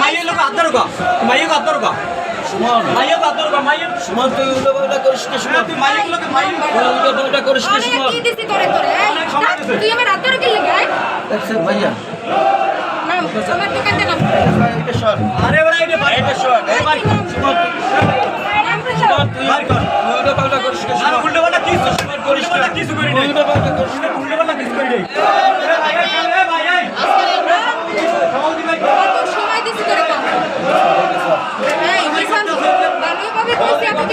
মাইয়ের লোক আদর কা মাইয়ের আদর কা সুমন। মাইয়ের আদর কা মাইয়ের সুমন তুই উল্টো পাল্টা করিস না সুমন? তুই মাইয়ের লোকে মাইয়ের উল্টো পাল্টা করিস না সুমন? কি দিছি তোরে তোরে দিছে। তুই আমার ধরে গেলি গায় দেখছেন ভাইয়া। আরে বড় এটা ভাই এটা সর এই ভাই সুমন তুই ভাই কর। উল্টো পাল্টা করিস না না উল্টো পাল্টা কিছু করিস না কিছু করি নাই। উল্টো পাল্টা করিস না উল্টো পাল্টা কিছু করি নাই এ ভাই এই, এ ভাই এই সমাধি ভাই কত সময় দিছি তোরে কম এই নিশান ভালোভাবে কইছি এতদিন শুনছি কথা হ্যাঁ? ভালোভাবে কইছি এতদিন শুনছি। ভালোভাবে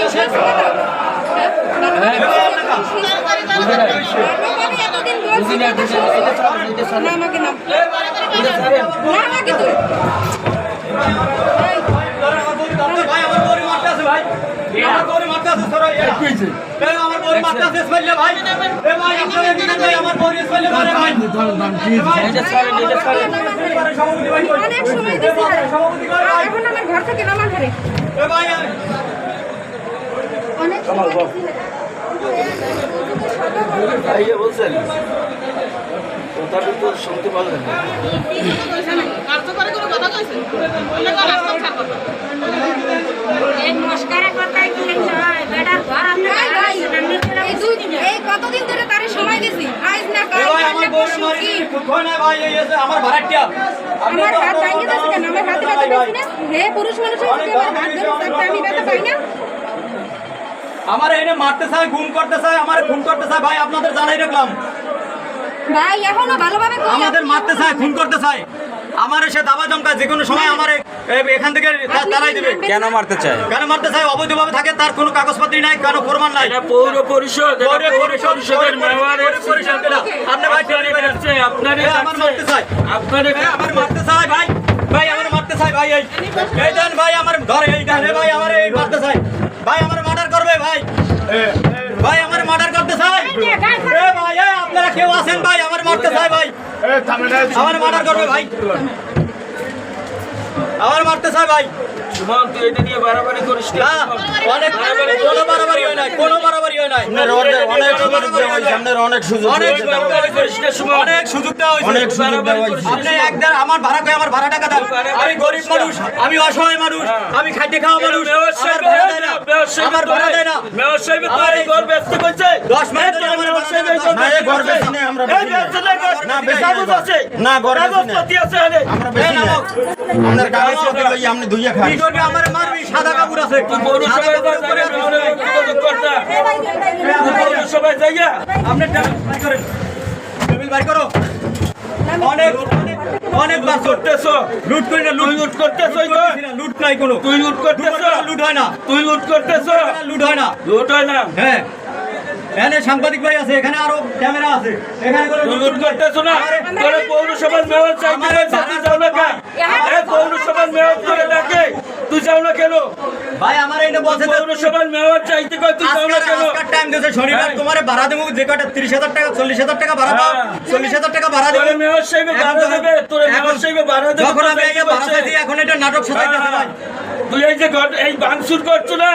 এতদিন বলছি কথা শুনছি। না আমাকে না না আমাকে তুই এই, ভাই আমার বড়ি মারতে আছে ভাই আমার বড়ি মারতে আছে সরো এরা এই আমার বড়ি মারতে আছে ইসমাইল ভাই এ ভাই আপনারা দিবেন ভাই আমার বড়ি ইসমাইল মারে ভাই এটা ছাড়েন এটা ছাড়েন সভাপতি ভাই কই? অনেক সময় ভাই এখন আমার ঘর থেকে নামান ধরে সময় দিছি ভাইয়া বলছেন? কথাটা তো শুনতে পারলেন কোনো আমরা কতদিন ধরে তারে সময় দিছি আজ না কাল আমার না মারি কি ভাই এই এসে আমার ভাড়াটিয়া আমার হাত ভাঙে যাচ্ছে কেন? আমার হাতে ব্যথা পাইছি হে পুরুষ মানুষ আমার হাত ধরে আমি ব্যথা পাই না। আমার এনে মারতে চায় গুম করতে চায় আমার খুন করতে চায় ভাই আপনাদের জানাই রাখলাম। ভাই এখনও ভালোভাবে কই আমাদের মারতে চায় খুন করতে চায়। আমার এসে দাবা জমকা যে কোনো সময় আমার এখান থেকে তারাই দিবে। কেন মারতে চায়? কেন মারতে চায়? অবৈধভাবে থাকে তার কোনো কাগজপত্র নাই কোনো প্রমাণ নাই। এটা পৌর পরিষদ পৌর পৌর পরিষদ, পরিষদের পৌর মেয়রের পরিষদ এটা। আপনি ভাই টেনে বের ডাকছে, আমার মারতে চায়। আপনারই এ, আমার মারতে চায় ভাই। ভাই আমার মারতে চায় ভাই এই এই দেন ভাই আমার ঘরে এই দেন ভাই ভাই আমার মার্ডার করতে চাই। এ ভাই এ, আপনারা কেউ আছেন ভাই? আমার মারতে চাই ভাই। আমার মার্ডার করবে ভাই। আমার মারতে চাই ভাই। সুমন তুই এটা নিয়ে বাড়াবাড়ি করিস না না অনেক কোনো বাড়াবাড়ি হয় নাই কোনো বাড়াবাড়ি হয় নাই। অনেক সুযোগ দেওয়া হয়েছে, আপনার অনেক সুযোগ অনেক দেওয়া হয়েছে। করিস না সুমন? অনেক সুযোগ দেওয়া হয়েছে। অনেক সুযোগ দেওয়া হয়েছে। আপনি একদম আমার ভাড়া কই আমার ভাড়া টাকা দেন আমি গরিব মানুষ আমি অসহায় মানুষ আমি খাইতে খাওয়া মানুষ। আমার ভাড়া দেয় না। আমার ভাড়া দেয় না। সাহেব তো আমার এই ঘর ব্যস্ত করছে। দশ মাস ধরে আমার ভাড়া না। না, এই ঘর বেশি নেই, আমরা বেশি নেই। না, বেশি নেই। না, ঘর বেশি নেই। আমরা বেশি নেই। আপনার লইয়া আপনি ধুইয়া খান কি করবি আমার মারবি সাদা কাপড় আছে। পৌরসভায় যাইয়া আপনি- যোগাযোগ পৌরসভায় যাইয়া। আপনি টেবিল করেন। টেবিল বাই করো। অনেক অনেক অনেক বার করতে করতেছো। লুট করি না লুট লুট করতেছো? লুট নাই কোনো। তুই লুট করতেছো? লুট হয় না। তুই লুট করতেছো? লুট হয় না। লুট হয় না? হ্যাঁ। এখানে সাংবাদিক ভাই আছে এখানে আরও ক্যামেরা আছে। এখানে কোনো তুই লুট করতেছো না? তোরে পৌরসভার মেয়র চাইতে যাও না এই পৌরসভার মেয়র তোরে ডাকে। तू যাও না কেন? ভাই আমার এইটা বলছে পৌরসভার মেয়র চাইতে কয় তুই যাও না কেন? আজকাল টাইম দিয়েছে শনিবার হ্যাঁ। তোমার ভাড়া দেবো যে কটা তিরিশ হাজার টাকা চল্লিশ হাজার টাকা ভাড়া পাও হ্যাঁ। চল্লিশ হাজার টাকা ভাড়া দেবো। তোরে মেয়র সাহেবে এখন দেবে তোরে মেয়র সাহেবে বাধা দেবে যখন আমি এই ভাড়া। চাইছি, এখন এটা নাটক সাজাইতেছে ভাই তুই এই যে এই বানসুর করছ না?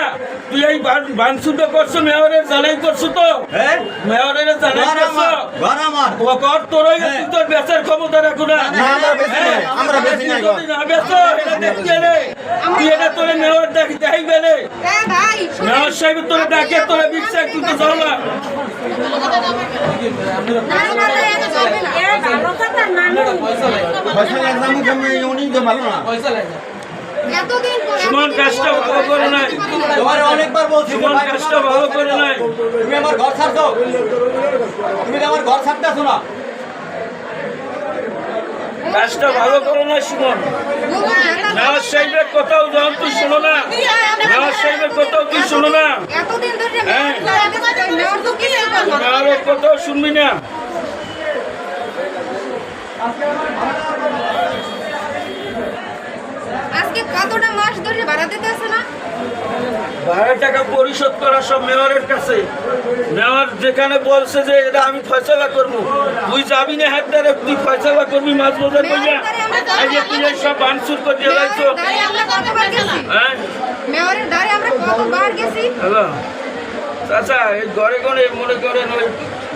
তুই এই বানসুরটা করছ মেয়রের জ্বালাই করছ তো? হ্যাঁ? মেয়রের জ্বালাই করছ? ঘর আমার। ও কর তোর ওই তুই তোর বেচার ক্ষমতা রাখো না। আমরা বেশি হ্যাঁ, আমরা যদি না বেচো, এটা দেখতে রে। তুই এটা তোরে মেয়র ডাকি দেখবে রে হ্যাঁ। মেয়র সাহেব তোরে ডাকে তোরে বিশ্বাস তুই তো যাও না। সুমন কাজটা ভালো করে নাই। তোমার অনেকবার বলছি সুমন কাজটা ভালো করে নাই। তুমি আমার ঘর ছাড়ছো? তুমি আমার ঘর ছাড়তেছো না? কাজটা ভালো করো না সুমন নওয়াজ সাহেবের কোথাও তুই শোনো না। নওয়াজ সাহেবের কোথাও তুই শোনো না। হ্যাঁ। কোথাও শুনবি না। কতটা মাস ধরে ভাড়া দিতে আছে না টাকা পরিশোধ করা সব মেয়রের কাছে। মেয়র যেখানে বলছে যে এটা আমি ফয়সলা করব। তুই যাবি না হাত ধরে তুই ফয়সলা করবি মাছ বোঝার বইয়া এই যে তুই সব বানসুর করে দিয়ে লাইছো হ্যাঁ? মেয়রের দ্বারে আমরা কতবার গেছি? হ্যালো? চাচা এই ঘরে ঘরে মনে করেন ওই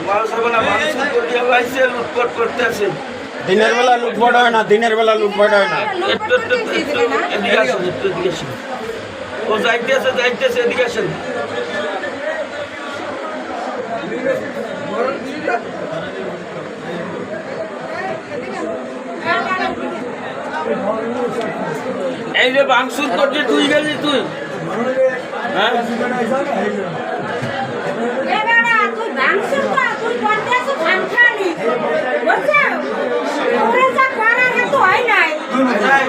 মাল সাবানা বানসুর করে দিয়ে লাইছে লুটপাট করতেছে। দিনের বেলা লুটপাট হয় না, দিনের বেলা লুটপাট হয় না। ও যাইতেছে যাইতেছে, এদিকে এই যে বাংসুর করছে তুই গেলি তুই? হ্যাঁ এ বেটা, তুই ভাঙছিস তো, তুই করতে আসিস খামখালি। বুঝছ? তোরে যা করার এত হয় নাই।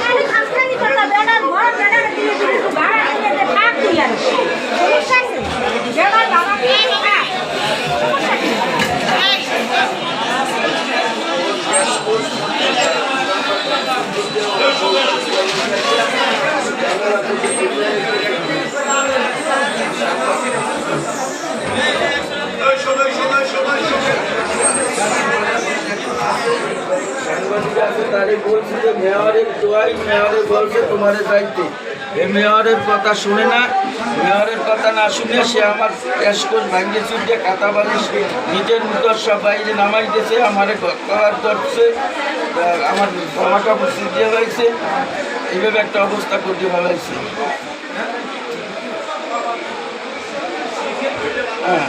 খালি খামখালি কথা, বেটার ঘর, বেটার দিলে দিলে তুই ভাড়া দিয়ে দে, থাক তুই আর। সমস্যা আছে? বেটার বাবা দিয়ে দে, থাক। সমস্যা কি? তারে বলছি যে মেয়রের দোয়াই, মেয়রে বলছে তোমার দায়িত্বে। এই মেয়রের কথা শুনে না, মেয়রের কথা না শুনে সে আমার ক্যাশকোষ ভাঙ্গে চুটে খাতা বালিশ নিজের মুখর সব বাইরে নামাই দিয়েছে, আমারে কলার করছে আমার জামা কাপড় সিজিয়ে হয়েছে এইভাবে একটা অবস্থা করতে ভালো ভালাইছে হ্যাঁ।